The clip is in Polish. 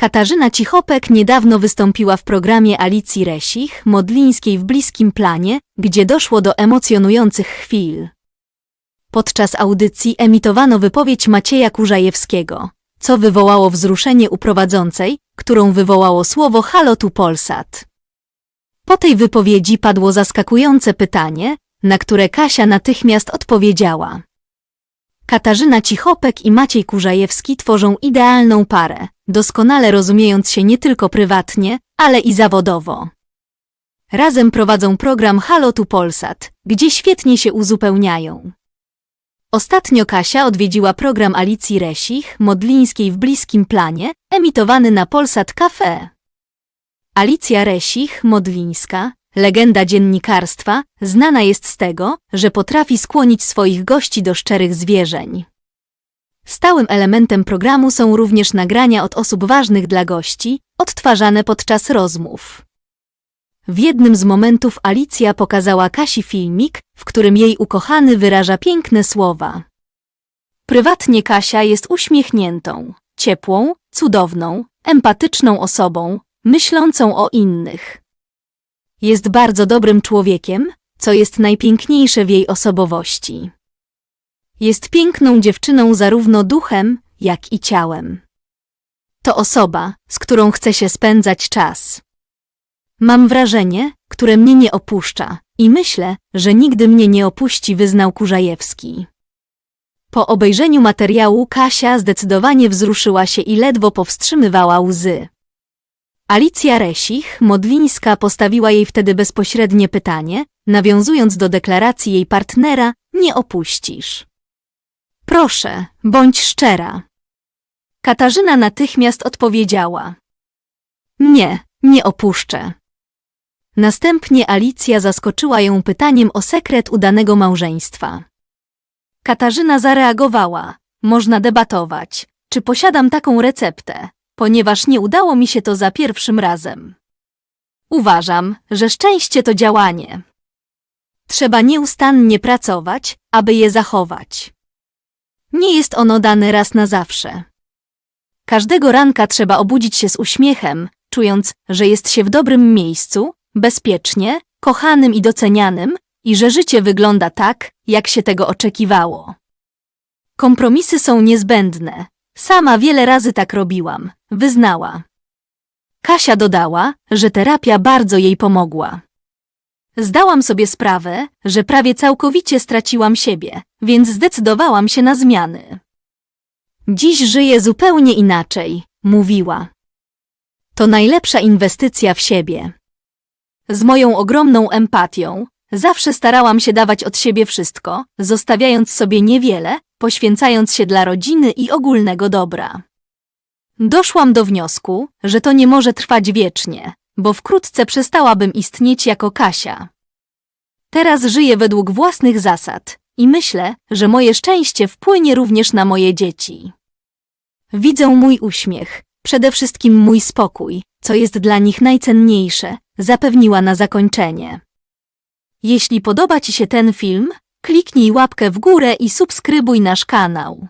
Katarzyna Cichopek niedawno wystąpiła w programie Alicji Resich, Modlińskiej w bliskim planie, gdzie doszło do emocjonujących chwil. Podczas audycji emitowano wypowiedź Macieja Kurzajewskiego, co wywołało wzruszenie u prowadzącej, którą wywołało słowo Halo tu Polsat. Po tej wypowiedzi padło zaskakujące pytanie, na które Kasia natychmiast odpowiedziała. Katarzyna Cichopek i Maciej Kurzajewski tworzą idealną parę, doskonale rozumiejąc się nie tylko prywatnie, ale i zawodowo. Razem prowadzą program Halo tu Polsat, gdzie świetnie się uzupełniają. Ostatnio Kasia odwiedziła program Alicji Resich, Modlińskiej w bliskim planie, emitowany na Polsat Cafe. Alicja Resich, Modlińska, legenda dziennikarstwa, znana jest z tego, że potrafi skłonić swoich gości do szczerych zwierzeń. Stałym elementem programu są również nagrania od osób ważnych dla gości, odtwarzane podczas rozmów. W jednym z momentów Alicja pokazała Kasi filmik, w którym jej ukochany wyraża piękne słowa. Prywatnie Kasia jest uśmiechniętą, ciepłą, cudowną, empatyczną osobą, myślącą o innych. Jest bardzo dobrym człowiekiem, co jest najpiękniejsze w jej osobowości. Jest piękną dziewczyną zarówno duchem, jak i ciałem. To osoba, z którą chce się spędzać czas. Mam wrażenie, które mnie nie opuszcza i myślę, że nigdy mnie nie opuści, wyznał Kurzajewski. Po obejrzeniu materiału Kasia zdecydowanie wzruszyła się i ledwo powstrzymywała łzy. Alicja Resich, Modlińska, postawiła jej wtedy bezpośrednie pytanie, nawiązując do deklaracji jej partnera, nie opuścisz. Proszę, bądź szczera. Katarzyna natychmiast odpowiedziała. Nie, nie opuszczę. Następnie Alicja zaskoczyła ją pytaniem o sekret udanego małżeństwa. Katarzyna zareagowała. Można debatować, czy posiadam taką receptę, ponieważ nie udało mi się to za pierwszym razem. Uważam, że szczęście to działanie. Trzeba nieustannie pracować, aby je zachować. Nie jest ono dane raz na zawsze. Każdego ranka trzeba obudzić się z uśmiechem, czując, że jest się w dobrym miejscu, bezpiecznie, kochanym i docenianym, i że życie wygląda tak, jak się tego oczekiwało. Kompromisy są niezbędne. Sama wiele razy tak robiłam, wyznała. Kasia dodała, że terapia bardzo jej pomogła. Zdałam sobie sprawę, że prawie całkowicie straciłam siebie, więc zdecydowałam się na zmiany. Dziś żyję zupełnie inaczej, mówiła. To najlepsza inwestycja w siebie. Z moją ogromną empatią, zawsze starałam się dawać od siebie wszystko, zostawiając sobie niewiele, poświęcając się dla rodziny i ogólnego dobra. Doszłam do wniosku, że to nie może trwać wiecznie, bo wkrótce przestałabym istnieć jako Kasia. Teraz żyję według własnych zasad i myślę, że moje szczęście wpłynie również na moje dzieci. Widzę mój uśmiech, przede wszystkim mój spokój, co jest dla nich najcenniejsze, zapewniła na zakończenie. Jeśli podoba Ci się ten film, kliknij łapkę w górę i subskrybuj nasz kanał.